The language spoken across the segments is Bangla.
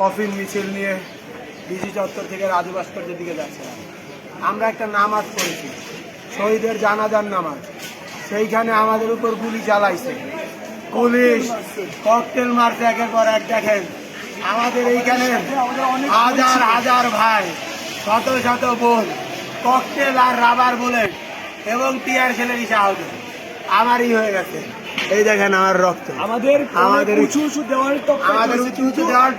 কফিন, মিছিল নিয়ে ডিজি চত্বর থেকে রাজু দিকে যাচ্ছিলাম। আমরা একটা নামাজ পড়েছি। শহীদের জানাজার নামাজ। সেইখানে আমাদের উপর গুলি চালাইছে। পুলিশ ককটেল মারছে একের পর এক, দেখেন। আমাদের এইখানে হাজার হাজার ভাই, শত শত বোন, ককটেল আর রাবার বুলেট এবং টিয়ার ছেলের আহত আমারই হয়ে গেছে। এই দেখেন আমার রক্ত। আমাদের আমাদের উঁচু উঁচু দেওয়াল টপকায় আমাদের উঁচু উঁচু দেওয়াল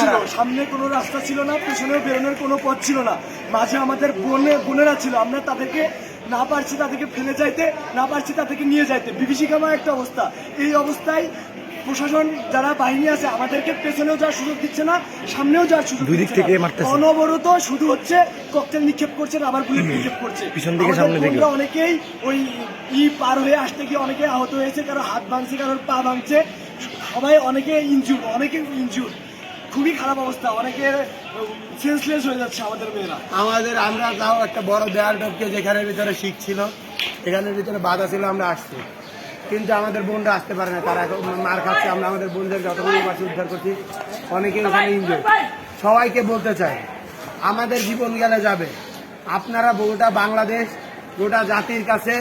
ছিল সামনে কোনো রাস্তা ছিল না পিছনেও বেরোনোর কোনো পথ ছিল না। মাঝে আমাদের বোনে বোনেরা ছিল আমরা তাদেরকে না পারছি তাদেরকে ফেলে যাইতে না পারছি তাদেরকে নিয়ে যাইতে। বিভীষিকাময় একটা অবস্থা। এই অবস্থায় প্রশাসন যারা বাহিনী আছে আমাদেরকে পেছনেও যাওয়ার সুযোগ দিচ্ছে না সামনেও যাওয়ার সুযোগ দুই দিক থেকে মারতেছে। অনবরত শুধু হচ্ছে ককটেল নিক্ষেপ করছে রাবার বুলেট নিক্ষেপ করছে। পিছন আমাদের সামনে থেকে। অনেকেই ওই ই পার হয়ে আসতে গিয়ে অনেকে আহত হয়েছে কারও হাত ভাঙছে কারোর পা ভাঙছে। সবাই অনেকে ইনজুর অনেকে ইনজুর খুবই খারাপ অবস্থা। অনেকে সেন্সলেস হয়ে যাচ্ছে আমাদের মেয়েরা। আমাদের আমরা তাও একটা বড় দেয়াল টপকে যেখানে ভিতরে শিখ ছিল এখানের ভিতরে বাধা ছিল আমরা আসছি। কিন্তু আমাদের বোনরা আসতে পারে না। তারা মার খাচ্ছে। আমরা আমাদের বোনদের যতগুলো পাশে উদ্ধার করছি, অনেকে ওখানে ইনজয় সবাইকে বলতে চাই, আমাদের জীবন গেলে যাবে। আপনারা গোটা বাংলাদেশ, গোটা জাতির কাছে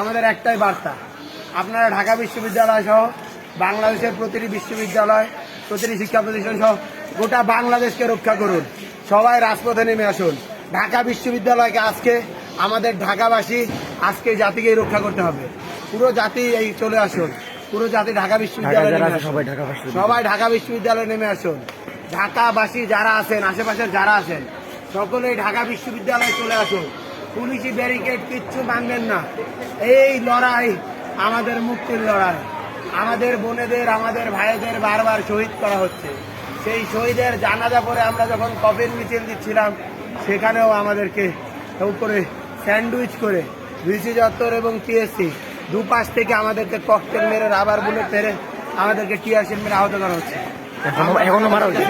আমাদের একটাই বার্তা। আপনারা ঢাকা বিশ্ববিদ্যালয় সহ, বাংলাদেশের প্রতিটি বিশ্ববিদ্যালয়, প্রতিটি শিক্ষা প্রতিষ্ঠান সহ, গোটা বাংলাদেশকে রক্ষা করুন। সবাই রাজপথে নেমে আসুন। ঢাকা বিশ্ববিদ্যালয়কে আজকে আমাদের ঢাকাবাসী আজকে জাতিকেই রক্ষা করতে হবে। পুরো জাতি এই চলে আসুন। পুরো জাতি ঢাকা বিশ্ববিদ্যালয়ে নেমে আসুন। সবাই ঢাকা বিশ্ববিদ্যালয়ে নেমে আসুন। ঢাকাবাসী যারা আছেন আশেপাশের যারা আছেন সকলেই ঢাকা বিশ্ববিদ্যালয়ে চলে আসুন। পুলিশি ব্যারিকেড কিচ্ছু মানবেন না। এই লড়াই আমাদের মুক্তির লড়াই। আমাদের বোনেদের আমাদের ভাইদের বারবার শহীদ করা হচ্ছে। সেই শহীদের জানাজা পরে আমরা যখন কফিন মিছিল দিচ্ছিলাম সেখানেও আমাদেরকে উপরে স্যান্ডউইচ করে ভিসি চত্বর এবং টিএসসি দুপাশ থেকে আমাদেরকে ককটেল মেরে রাবার বুলেট মেরে আমাদেরকে টিয়ার মেরে আহত করা হচ্ছে। এখনও এখনও মারা হচ্ছে